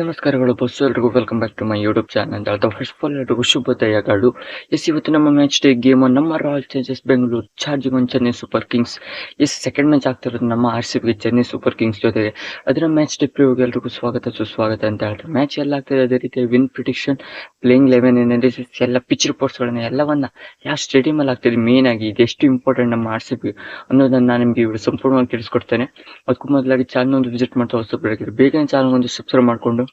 ನಮಸ್ಕಾರಗಳು ಬಸ್ಸು ಎಲ್ರಿಗೂ. Welcome back to my YouTube channel ಅಂತ ಫಸ್ಟ್ ಆಫ್ ಆಲ್ ಎಲ್ರಿಗೂ ಶುಭೋದಯಗಳು ಎಸ್ ಇವತ್ತು ನಮ್ಮ ಮ್ಯಾಚ್ ಡೇ ಗೇಮ್ ನಮ್ಮ Royal Challengers Bengaluru charging one Chennai Super Kings yes second match ಆಗ್ತಿರೋದು ನಮ್ಮ ಆರ್ ಸಿ ಬಿಗೆ ಚೆನ್ನೈ ಸೂಪರ್ ಕಿಂಗ್ಸ್ ಜೊತೆಗೆ ಅದರ ಮ್ಯಾಚ್ ಡೇ ಪ್ರಿಯೋಗ ಎಲ್ರಿಗೂ ಸ್ವಾಗತ, ಸುಸ್ವಾಗತ ಅಂತ ಹೇಳ್ತಾರೆ. ಮ್ಯಾಚ್ ಎಲ್ಲ ಆಗ್ತದೆ ಅದೇ ರೀತಿ win prediction playing eleven analysis ಎಲ್ಲ ಪಿಚ್ ರಿಪೋರ್ಟ್ಸ್ಗಳನ್ನ ಎಲ್ಲವನ್ನ ಯಾವ ಸ್ಟೇಡಿಯಂ ಅಲ್ಲಿ ಆಗ್ತದೆ ಮೇನ್ ಆಗಿ ಇದೆಷ್ಟು ಇಂಪಾರ್ಟೆಂಟ್ ನಮ್ಮ ಆರ್ ಸಿ ಬಿ ಅನ್ನೋದನ್ನ ನಾನು ನಿಮಗೆ ಸಂಪೂರ್ಣವಾಗಿ ತಿಳಿಸ್ಕೊಡ್ತೇನೆ. ಅದಕ್ಕೂ ಮೊದಲಾಗಿ ಚಾನಲ್ ಒಂದು ವಿಸಿಟ್ ಮಾಡ್ತಾ ಹೊಸ ಬೇಗ, ಬೇಗನೆ ಚಾನಲ್ ಒಂದು ಸಬ್ಸ್ಕ್ರೈಬ್ ಮಾಡ್ಕೊಂಡು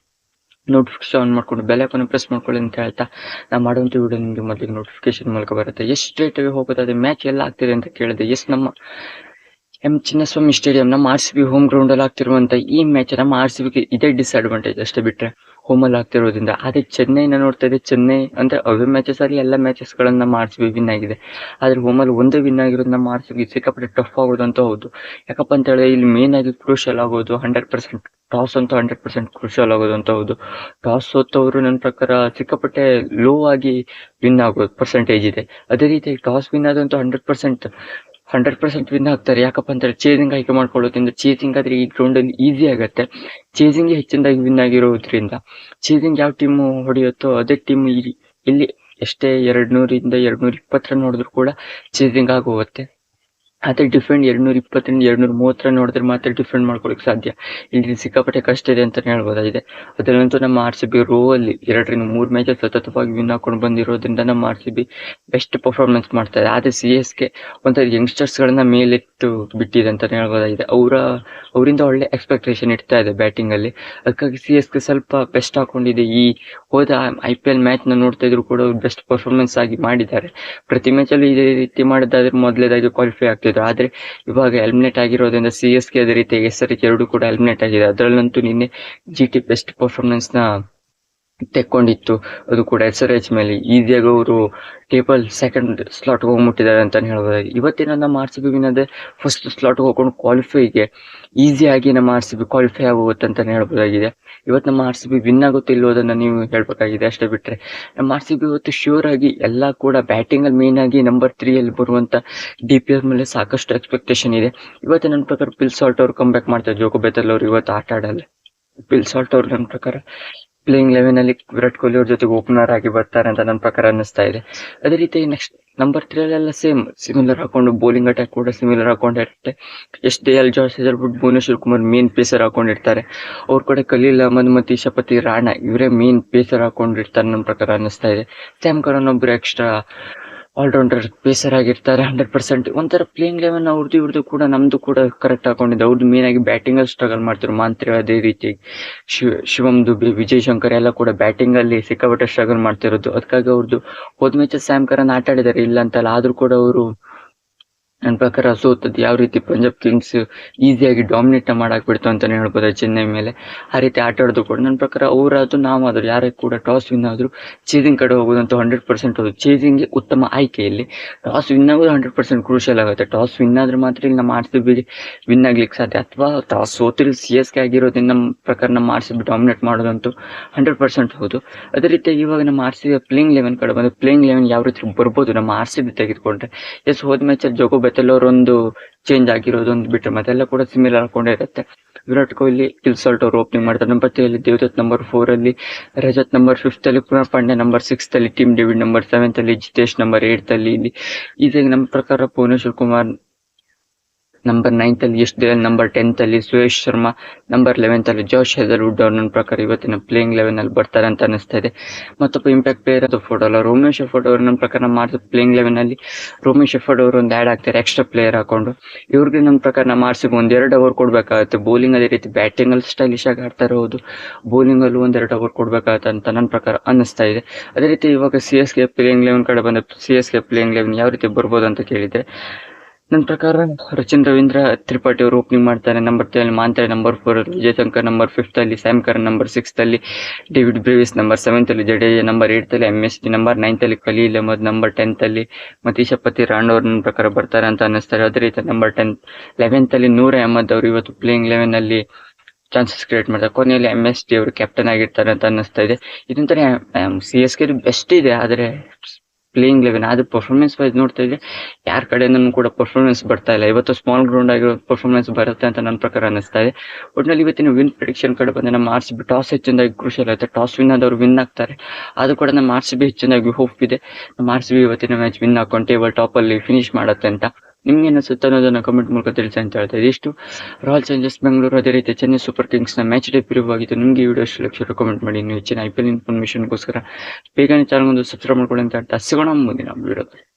ನೋಟಿಫಿಕೇಶನ್ ಆನ್ ಮಾಡ್ಕೊಂಡು ಬೆಲ್ ಐಕಾನ್ ಪ್ರೆಸ್ ಮಾಡ್ಕೊಳ್ಳಿ ಅಂತ ಹೇಳ್ತಾ ನಾ ಮಾಡುವಂಥ ವಿಡಿಯೋ ನಿಮಗೆ ಮೊದಲಿಗೆ ನೋಟಿಫಿಕೇಶನ್ ಮೂಲಕ ಬರುತ್ತೆ. ಎಷ್ಟು ಸ್ಟ್ರೇಟ್ ಆಗಿ ಅದು ಮ್ಯಾಚ್ ಎಲ್ಲ ಆಗ್ತಿದೆ ಅಂತ ಕೇಳಿದೆ. ಎಸ್ ನಮ್ಮ ಎಂ ಚಿನ್ನಸ್ವಾಮಿ ಸ್ಟೇಡಿಯಂ ನಮ್ಮ ಆರ್ ಸಿ ಬಿ ಹೋಮ್ ಗ್ರೌಂಡಲ್ಲಿ ಆಗ್ತಿರುವಂಥ ಈ ಮ್ಯಾಚ್ ನಮ್ಮ ಆರ್ ಸಿ ಬಿಗೆ ಇದೇ ಡಿಸ್ಅಡ್ವಾಂಟೇಜ್ ಅಷ್ಟೇ ಬಿಟ್ರೆ. ಹೋಮ್ ಅಲ್ಲಿ ಆಗ್ತಿರೋದ್ರಿಂದ. ಅದೇ ಚೆನ್ನೈನ ನೋಡ್ತಾ ಇದ್ದೆ ಚೆನ್ನೈ ಅಂದ್ರೆ ಅವೇ ಮ್ಯಾಚಸ್ ಅಲ್ಲಿ ಎಲ್ಲ ಮ್ಯಾಚಸ್ ಗಳನ್ನ ನಮ್ಮ ಆರ್ ವಿನ್ ಆಗಿದೆ. ಆದ್ರೆ ಹೋಮ್ ಅಲ್ಲಿ ಒಂದೇ ವಿನ್ ಆಗಿರೋದನ್ನ ನಮ್ಮ ಸಿಕ್ಕಾಪಟ್ಟೆ ಟಫ್ ಆಗೋದು ಅಂತ ಹೌದು. ಯಾಕಪ್ಪ ಅಂತ ಹೇಳಿದ್ರೆ ಇಲ್ಲಿ ಮೇನ್ ಆಗಿ ಕ್ರೂಷಿಯಲ್ ಆಗೋದು ಹಂಡ್ರೆಡ್ ಪರ್ಸೆಂಟ್ ಟಾಸ್ ಅಂತೂ ಹಂಡ್ರೆಡ್ ಪರ್ಸೆಂಟ್ ಕ್ರೂಷಿಯಲ್ ಆಗೋದು ಅಂತ ಹೌದು. ಟಾಸ್ ಸೋತವರು ನನ್ನ ಪ್ರಕಾರ ಸಿಕ್ಕಾಪಟ್ಟೆ ಲೋ ಆಗಿ ವಿನ್ ಆಗೋದು ಪರ್ಸೆಂಟೇಜ್ ಇದೆ. ಅದೇ ರೀತಿ toss win ಆದಂತೂ hundred percent hundred percent win ಆಗ್ತಾರೆ. ಯಾಕಪ್ಪ ಅಂತಂದ್ರೆ ಚೇಸಿಂಗ್ ಆಯ್ಕೆ ಮಾಡ್ಕೊಳ್ಳೋದ್ರಿಂದ ಚೇಸಿಂಗ್ ಆದ್ರೆ ಈ ಗ್ರೌಂಡ್ ಅಲ್ಲಿ ಈಸಿ ಆಗತ್ತೆ. ಚೇಸಿಂಗ್ ಹೆಚ್ಚಿನದಾಗಿ ವಿನ್ ಆಗಿರೋದ್ರಿಂದ ಚೇಸಿಂಗ್ ಯಾವ ಟೀಮ್ ಹೊಡೆಯುತ್ತೋ ಅದೇ ಟೀಮ್ ಇಲ್ಲಿ ಎಷ್ಟೇ ಎರಡ್ ನೂರಿಂದ ಎರಡ್ ನೂರ ಕೂಡ ಚೇಸಿಂಗ್ ಆಗೋಗುತ್ತೆ. ಅದೇ ಡಿಫ್ರೆಂಟ್ ಎರಡ್ನೂರ ಇಪ್ಪತ್ತರಿಂದ ಎರಡ್ನೂರ ಮೂವತ್ತರ ನೋಡಿದ್ರೆ ಮಾತ್ರ ಡಿಫ್ರೆಂಟ್ ಮಾಡ್ಕೊಳಕ್ಕೆ ಸಾಧ್ಯ. ಇಲ್ಲಿ ಸಿಕ್ಕಾಪಟ್ಟೆ ಕಷ್ಟ ಇದೆ ಅಂತಾನೆ ಹೇಳ್ಬೋದಾಗಿದೆ. ಅದರಂತೂ ನಮ್ಮ ಆರ್ ಸಿ ಬಿ ರೋ ಅಲ್ಲಿ ಎರಡರಿಂದ ಮೂರು ಮ್ಯಾಚ್ ಸತತವಾಗಿ ವಿನ್ ಹಾಕೊಂಡು ಬಂದಿರೋದ್ರಿಂದ ನಮ್ಮ R C B best performance ಮಾಡ್ತಾ ಇದೆ ಆದ್ರೆ ಸಿ ಎಸ್ ಕೆ ಒಂಥರ ಯಂಗ್ಸ್ಟರ್ಸ್ ಗಳನ್ನ ಮೇಲಿಟ್ಟು ಬಿಟ್ಟಿದೆ ಅಂತಾನೆ ಹೇಳ್ಬೋದಾಗಿದೆ. ಅವರ, ಅವರಿಂದ ಒಳ್ಳೆ ಎಕ್ಸ್ಪೆಕ್ಟೇಷನ್ ಇಡ್ತಾ ಇದೆ ಬ್ಯಾಟಿಂಗ್ ಅಲ್ಲಿ. ಅದಕ್ಕಾಗಿ ಸಿ ಎಸ್ ಕೆ ಸ್ವಲ್ಪ ಬೆಸ್ಟ್ ಹಾಕೊಂಡಿದೆ. ಈ ಹೋದ ಐ ಪಿ ಎಲ್ ಮ್ಯಾಚ್ನ ನೋಡ್ತಾ ಇದ್ರು ಕೂಡ ಬೆಸ್ಟ್ ಪರ್ಫಾರ್ಮೆನ್ಸ್ ಆಗಿ ಮಾಡಿದ್ದಾರೆ. ಪ್ರತಿ ಮ್ಯಾಚ್ ಅಲ್ಲಿ ಇದೇ ರೀತಿ ಮಾಡಿದ್ರೆ ಮೊದಲೇದಾಗಿ ಕ್ವಾಲಿಫೈ ಆಗ್ತಿದ್ರು ಆದ್ರೆ ಇವಾಗ ಎಲಿಮಿನೇಟ್ ಆಗಿರೋದ್ರಿಂದ ಸಿ ಎಸ್ ಕೆ ಅದೇ ರೀತಿ ಎಸ್ ಆರ್ ಎರಡು ಕೂಡ ಎಲಿಮಿನೇಟ್ ಆಗಿದೆ. ಅದರಲ್ಲಂತೂ ನಿನ್ನೆ ಜಿ ಟಿ ಬೆಸ್ಟ್ ಪರ್ಫಾರ್ಮೆನ್ಸ್ನ ತೆಕ್ಕೊಂಡಿತ್ತು. ಅದು ಕೂಡ ಎಸ್ ಆರ್ ಎಚ್ ಮೇಲೆ. ಈಸಿಯಾಗಿ ಅವರು ಟೇಬಲ್ ಸೆಕೆಂಡ್ ಸ್ಲಾಟ್ ಹೋಗ್ಬಿಟ್ಟಿದ್ದಾರೆ ಅಂತಾನೆ ಹೇಳ್ಬೋದಾಗಿ ಇವತ್ತಿನ ನಮ್ಮ ಆರ್ ಸಿ ಬಿ ವಿನದೇ ಫಸ್ಟ್ ಸ್ಲಾಟ್ಗೆ ಹೋಗ್ಕೊಂಡು ಕ್ವಾಲಿಫೈಗೆ ಈಸಿಯಾಗಿ ನಮ್ಮ ಆರ್ ಸಿ ಬಿ ಕ್ವಾಲಿಫೈ ಆಗುತ್ತೆ ಅಂತಾನೆ ಹೇಳ್ಬೋದಾಗಿದೆ. ಇವತ್ತು ನಮ್ಮ ಆರ್ ಸಿ ಬಿ ವಿನ್ ಆಗುತ್ತೆ ಇಲ್ಲೋದನ್ನು ನೀವು ಹೇಳ್ಬೇಕಾಗಿದೆ ಅಷ್ಟೇ ಬಿಟ್ಟರೆ ನಮ್ಮ ಆರ್ ಸಿ ಬಿ ಇವತ್ತು ಶ್ಯೂರ್ ಆಗಿ ಎಲ್ಲ ಕೂಡ ಬ್ಯಾಟಿಂಗ್ ಅಲ್ಲಿ ಮೇನ್ ಆಗಿ ನಂಬರ್ ತ್ರೀಯಲ್ಲಿ ಬರುವಂಥ ಡಿ ಪಿ ಎಲ್ ಮೇಲೆ ಸಾಕಷ್ಟು ಎಕ್ಸ್ಪೆಕ್ಟೇಷನ್ ಇದೆ. ಇವತ್ತು ನನ್ನ ಪ್ರಕಾರ ಪಿಲ್ ಸಾಲ್ಟ್ ಅವರು ಕಮ್ ಬ್ಯಾಕ್ ಮಾಡ್ತಾರೆ ಜೋಕೋ ಬೆತಲ್ ಅವರು ಇವತ್ತು ಆಟ ಆಡಲ್ಲ. ಪಿಲ್ ಸಾಲ್ಟ್ ಅವ್ರು ನನ್ನ ಪ್ರಕಾರ ಪ್ಲೇಯಿಂಗ್ ಲೆವೆನ್ ಅಲ್ಲಿ ವಿರಾಟ್ ಕೊಹ್ಲಿ ಅವ್ರ ಜೊತೆಗೆ ಓಪನರ್ ಆಗಿ ಬರ್ತಾರೆ ಅಂತ ನನ್ನ ಪ್ರಕಾರ ಅನ್ನಿಸ್ತಾ ಇದೆ. ಅದೇ ರೀತಿ ನೆಕ್ಸ್ಟ್ ನಂಬರ್ ತ್ರೀ ಅಲ್ಲೆಲ್ಲ ಸೇಮ್ ಸಿಮಿಲರ್ ಹಾಕೊಂಡು ಬೌಲಿಂಗ್ ಅಟ್ಯಾಕ್ ಕೂಡ ಸಿಮಿಲರ್ ಹಾಕೊಂಡಿರುತ್ತೆ. ಎಷ್ಟೇ ಎಲ್ ಜಾರ್ಜ್ ಹೆಸರ್ಬಿಟ್ಟು ಭುವನೇಶ್ವರ್ ಕುಮಾರ್ ಮೇನ್ ಪೇಸರ್ ಹಾಕೊಂಡಿರ್ತಾರೆ. ಅವ್ರ ಕಡೆ ಖಲೀಲ್ ಅಹಮದ್ ಮತ್ತು ಇಶಾಪತಿ ರಾಣಾ, ಇವರೇ ಮೇನ್ ಪೇಸರ್ ಹಾಕೊಂಡಿರ್ತಾರೆ ನನ್ನ ಪ್ರಕಾರ ಅನ್ನಿಸ್ತಾ ಇದೆ. ಸ್ಯಾಮ್ ಕರನ್ ಒಬ್ರು ಎಕ್ಸ್ಟ್ರಾ ಆಲ್ರೌಂಡರ್ ಪೇಸರ್ ಆಗಿರ್ತಾರೆ ಹಂಡ್ರೆಡ್ ಪರ್ಸೆಂಟ್ ಒಂಥರ ಪ್ಲೇಯಿಂಗ್ ಲೆವೆನ್ ಅವ್ರದ್ದು ಇವ್ರದ್ದು ಕೂಡ ನಮ್ದು ಕೂಡ ಕರೆಕ್ಟ್ ಹಾಕೊಂಡಿದ್ದೆ. ಅವ್ರದ್ದು ಮೇನ್ ಆಗಿ ಬ್ಯಾಟಿಂಗ್ ಅಲ್ಲಿ ಸ್ಟ್ರಗಲ್ ಮಾಡ್ತಿರು ಮಾಂತ್ರಿ ಅದೇ ರೀತಿ ಶಿವ ಶಿವಮ್ ದುಬೆ, ವಿಜಯ್ ಶಂಕರ್ ಎಲ್ಲ ಕೂಡ ಬ್ಯಾಟಿಂಗ್ ಅಲ್ಲಿ ಸಿಕ್ಕಾಪಟ್ಟೆ ಸ್ಟ್ರಗಲ್ ಮಾಡ್ತಿರೋದು. ಅದಕ್ಕಾಗಿ ಅವ್ರದ್ದು ಹೋದ ಮ್ಯಾಚ್ ಸ್ಯಾಮ್ ಕರನ್ ಆಟ ಆಡಿದ್ದಾರೆ. ಇಲ್ಲ ಅಂತಲ್ಲ, ಆದ್ರೂ ಕೂಡ ಅವರು ನನ್ನ ಪ್ರಕಾರ ಸೋತದ್ದು ಯಾವ ರೀತಿ ಪಂಜಾಬ್ ಕಿಂಗ್ಸ್ ಈಸಿಯಾಗಿ ಡಾಮಿನೇಟ್ ಮಾಡಕ್ ಬಿಡ್ತು ಅಂತಾನೆ ಹೇಳ್ಬೋದು ಚೆನ್ನೈ ಮೇಲೆ. ಆ ರೀತಿ ಆಟ ಆಡೋದು ಕೂಡ ನನ್ನ ಪ್ರಕಾರ ಅವರಾದ್ರು ನಾವು ಆದ್ರು ಯಾರೇ ಕೂಡ ಟಾಸ್ ವಿನ್ ಆದ್ರೂ ಚೇಸಿಂಗ್ ಕಡೆ ಹೋಗೋದಂತೂ ಹಂಡ್ರೆಡ್ ಪರ್ಸೆಂಟ್ ಹೌದು ಚೇಸಿಂಗ್ ಉತ್ತಮ ಆಯ್ಕೆ ಇಲ್ಲಿ ಟಾಸ್ ವಿನ್ ಆಗೋದು ಹಂಡ್ರೆಡ್ ಪರ್ಸೆಂಟ್ ಕ್ರೂಷಿಯಲ್ ಆಗುತ್ತೆ. ಟಾಸ್ ವಿನ್ ಆದ್ರೆ ಮಾತ್ರ ಇಲ್ಲಿ ನಮ್ಮ ಆರ್ ಸಿ ಬಿ ವಿನ್ ಆಗ್ಲಿಕ್ಕೆ ಸಾಧ್ಯ. ಅಥವಾ ಟಾಸ್ ಸೋತಿಲ್ ಸಿ ಎಸ್ ಕೆ ಆಗಿರೋದ್ರಿಂದ ನಮ್ಮ ಪ್ರಕಾರ ನಮ್ಮ ಆರ್ ಸಿ ಬಿ ಡಾಮಿನೇಟ್ ಮಾಡೋದಂತೂ ಹಂಡ್ರೆಡ್ ಪರ್ಸೆಂಟ್ ಹೌದು. ಅದೇ ರೀತಿ ಇವಾಗ ನಮ್ಮ R C B playing eleven ಕಡೆ ಬಂದು ಪ್ಲೇಯಿಂಗ್ ಲೆವೆನ್ ಯಾವ ರೀತಿ ಬರ್ಬೋದು? ನಮ್ಮ ಆರ್ ಸಿ ಬಿ ತೆಗೆದುಕೊಂಡ್ರೆ. ಎಸ್ ಹೋದ ಮ್ಯಾಚ್ ಅಲ್ಲಿ ಜೋಗೋ ಒಂದು ಚೇಂಜ್ ಆಗಿರೋದು ಒಂದು ಬಿಟ್ಟರೆ ಮತ್ತೆಲ್ಲ ಕೂಡ ಸಿಮಿಲರ್ ಹಾಕೊಂಡೇ ಇರುತ್ತೆ. ವಿರಾಟ್ ಕೊಹ್ಲಿ ಕಿಲ್ಸಲ್ಟ್ ಅವರು ಓಪನಿಂಗ್ ಮಾಡ್ತಾರೆ. ತ್ರೀ ಅಲ್ಲಿ ದೇವದತ್ ನಂಬರ್ ಫೋರ್ ಅಲ್ಲಿ, ರಜತ್ ನಂಬರ್ ಫಿಫ್ತ್ ಅಲ್ಲಿ ಪುನಃ ಪಾಂಡ್ಯ ನಂಬರ್ ಸಿಕ್ಸ್ ಅಲ್ಲಿ ಟೀಮ್ ಡೇವಿಡ್ ನಂಬರ್ ಸೆವೆಂತ್ ಅಲ್ಲಿ, ಜಿತೇಶ್ ನಂಬರ್ ಏಟ್ ಅಲ್ಲಿ ಇಲ್ಲಿ. ಇದೇ ನಮ್ಮ ಪ್ರಕಾರ ಭುವನೇಶ್ವರ್ ಕುಮಾರ್ ನಂಬರ್ ನೈನ್ತ್ ಅಲ್ಲಿ ಯಶ್ ದಿಲ್ ನಂಬರ್ ಟೆಂತ್ ಅಲ್ಲಿ ಶರ್ಮಾ. ನಂಬರ್ ಲೆವೆಂತ್ ಅಲ್ಲಿ ಜೋಶ್ ಹೆದರ್ವುಡ್ ಅವ್ರ ನನ್ನ ಪ್ರಕಾರ ಇವತ್ತಿನ ಪ್ಲೇಯಿಂಗ್ ಲೆವೆನ್ ಅಲ್ಲಿ ಬರ್ತಾರೆ ಅಂತ ಅನಿಸ್ತಾ ಇದೆ. ಮತ್ತೊಬ್ಬ ಇಂಪ್ಯಾಕ್ಟ್ ಪ್ಲೇಯರ್ ಅದು ಫೋಟೋ ಅಲ್ಲ. ರೋಮೇಶ್ ಎಫರ್ಡ್ ಅವರು ನನ್ನ ಪ್ರಕಾರ ಮಾಡಿದ ಪ್ಲೇಯಿಂಗ್ ಲೆವೆನ್ ಅಲ್ಲಿ ರೋಮೇಶ್ ಎಫರ್ಡ್ ಅವರು ಒಂದು ಆ್ಯಡ್ ಆಗ್ತಾರೆ ಎಕ್ಸ್ಟ್ರಾ ಪ್ಲೇಯರ್ ಹಾಕೊಂಡು. ಇವ್ರಿಗೆ ನನ್ನ ಪ್ರಕಾರ ನಮ್ಮ ಆರ್ಸಿಗೆ ಒಂದ್ ಎರಡು ಓವರ್ ಕೊಡ್ಬೇಕಾಗುತ್ತೆ. ಬೌಲಿಂಗ್ ಅದೇ ರೀತಿ ಬ್ಯಾಟಿಂಗ್ ಅಲ್ಲಿ ಸ್ಟೈಲಿಶ್ ಆಗಿ ಆಡ್ತಾ ಇರೋದು ಬೌಲಿಂಗ್ ಅಲ್ಲೂ ಒಂದ್ ಎರಡು ಓವರ್ ಕೊಡ್ಬೇಕಾಗತ್ತೆ ಅಂತ ನನ್ನ ಪ್ರಕಾರ ಅನ್ನಿಸ್ತಾ ಇದೆ. ಅದೇ ರೀತಿ ಇವಾಗ C S K playing eleven ಕಡೆ ಬಂದ C S K playing eleven ಯಾವ ರೀತಿ ಬರ್ಬೋದು ಅಂತ ಕೇಳಿದ್ರೆ ನನ್ನ ಪ್ರಕಾರ ರಚಿನ್ ರವೀಂದ್ರ ತ್ರಿಪಾಠಿ ಅವರು ಓಪನಿಂಗ್ ಮಾಡ್ತಾರೆ. ನಂಬರ್ ಅಲ್ಲಿ ಮಾಂತ್ರೆ ನಂಬರ್ ಫೋರ್ ಅಲ್ಲಿ ವಿಜಯ್ ನಂಬರ್ ಫಿಫ್ತ್ ಅಲ್ಲಿ ಸ್ಯಾಮ್ ಕರನ್ ನಂಬರ್ ಸಿಕ್ಸ್ ಅಲ್ಲಿ ಡೇವಿಡ್ ಬ್ರೇವಿಸ್ ನಂಬರ್ ಸೆವೆಂತ್ ಅಲ್ಲಿ, ಜಡೇಜಾ ನಂಬರ್ ಏಟ್ ಅಲ್ಲಿ M S D number ninth ಅಲ್ಲಿ ಖಲೀಲ್ ಅಹಮದ್ ನಂಬರ್ ಟೆಂತ್ ಅಲ್ಲಿ ಮತ್ತೆ ಈಶಪತಿ ರಾಂಡ್ ಅವ್ರ ನನ್ನ ಪ್ರಕಾರ ಬರ್ತಾರೆ ಅಂತ ಅನ್ನಿಸ್ತಾರೆ. ಅದೇ ರೀತಿ ನಂಬರ್ ಟೆನ್ ಲೆವೆಂತ್ ಅಲ್ಲಿ ನೂರ ಅಹಮದ್ ಅವರು ಇವತ್ತು ಪ್ಲೇಯಿಂಗ್ ಲೆವೆನ್ ಅಲ್ಲಿ ಚಾನ್ಸಸ್ ಕ್ರಿಯೇಟ್ ಮಾಡ್ತಾರೆ. ಕೊನೆಯಲ್ಲಿ ಎಂ ಎಸ್ ಡಿ ಅವರು ಕ್ಯಾಪ್ಟನ್ ಆಗಿರ್ತಾರೆ ಅಂತ ಅನ್ನಿಸ್ತಾ ಇದೆ. ಇದೊಂಥರ ಸಿ ಎಸ್ ಕೆ ಬೆಸ್ಟ್ ಇದೆ, ಆದ್ರೆ ಪ್ಲೇಯಿಂಗ್ ಲೆವೆನ್ ಆದ್ರೆ ಪರ್ಫಾರ್ಮೆನ್ಸ್ ವೈಸ್ ನೋಡ್ತಾ ಇದ್ರೆ ಯಾರ ಕಡೆಯಿಂದನೂ ಕೂಡ ಪರ್ಫಾರ್ಮೆನ್ಸ್ ಬರ್ತಾ ಇಲ್ಲ. ಇವತ್ತು ಸ್ಮಾಲ್ ಗ್ರೌಂಡ್ ಆಗಿರೋ ಪರ್ಫಾರ್ಮೆನ್ಸ್ ಬರುತ್ತೆ ಅಂತ ನನ್ನ ಪ್ರಕಾರ ಅನಿಸ್ತಾ ಇದೆ. ಒಟ್ಟಿನಲ್ಲಿ ಇವತ್ತಿನ ವಿನ್ ಪ್ರಿಡಿಕ್ಷನ್ ಕಡೆ ಬಂದ್ರೆ ನಮ್ಮ ಆರ್ ಸಿ ಬಿ ಟಾಸ್ ಹೆಚ್ಚಿನದಾಗಿ ಕ್ರೂಷಿಯಲ್ ಆಗುತ್ತೆ. ಟಾಸ್ ವಿನ್ ಆದವರು ವಿನ್ ಆಗ್ತಾರೆ. ಅದು ಕೂಡ ನಮ್ಮ ಆರ್ ಸಿ ಬಿ ಹೆಚ್ಚಿನದಾಗಿ ಹೋಪ್ ಇದೆ. ನಮ್ಮ ಆರ್ ಸಿ ಬಿ ಇವತ್ತಿನ ಮ್ಯಾಚ್ ವಿನ್ ಹಾಕೊಂಡು ಟೇಬಲ್ ಟಾಪ್ ಅಲ್ಲಿ ಫಿನಿಶ್ ಮಾಡುತ್ತೆ ಅಂತ. ನಿಮ್ಗೆ ಅನಿಸುತ್ತೆ ಅನ್ನೋದನ್ನ ಕಮೆಂಟ್ ಮೂಲಕ ತಿಳಿಸಿ ಅಂತ ಹೇಳ್ತಾ ಇದಿಷ್ಟು ರಾಯಲ್ ಚಾಲೆಂಜರ್ಸ್ ಬೆಂಗಳೂರು ಅದೇ ರೀತಿ ಚೆನ್ನೈ ಸೂಪರ್ ಕಿಂಗ್ಸ್ನ ಮ್ಯಾಚ್ ಡೇ ಪ್ರಿವ್ಯೂ ಆಗಿತ್ತು ನಿಮ್ಗೆ ವಿಡಿಯೋ ಇಷ್ಟ ಲಕ್ಷ ಕಮೆಂಟ್ ಮಾಡಿ. ಇನ್ನು ಹೆಚ್ಚಿನ ಐ ಪಿ ಇನ್ಫಾರ್ಮೇಷನ್ಗೋಸ್ಕರ ಬೇಗನೆ ಚಾನಲ್ ಒಂದು ಸಬ್ಸ್ಕ್ರೈಬ್ ಮಾಡ್ಕೊಳ್ಳಿ ಅಂತ ಹೇಳ್ತಾ ಸಿಗೋಣ ಮುಂದಿನ ವಿಡಿಯೋದಲ್ಲಿ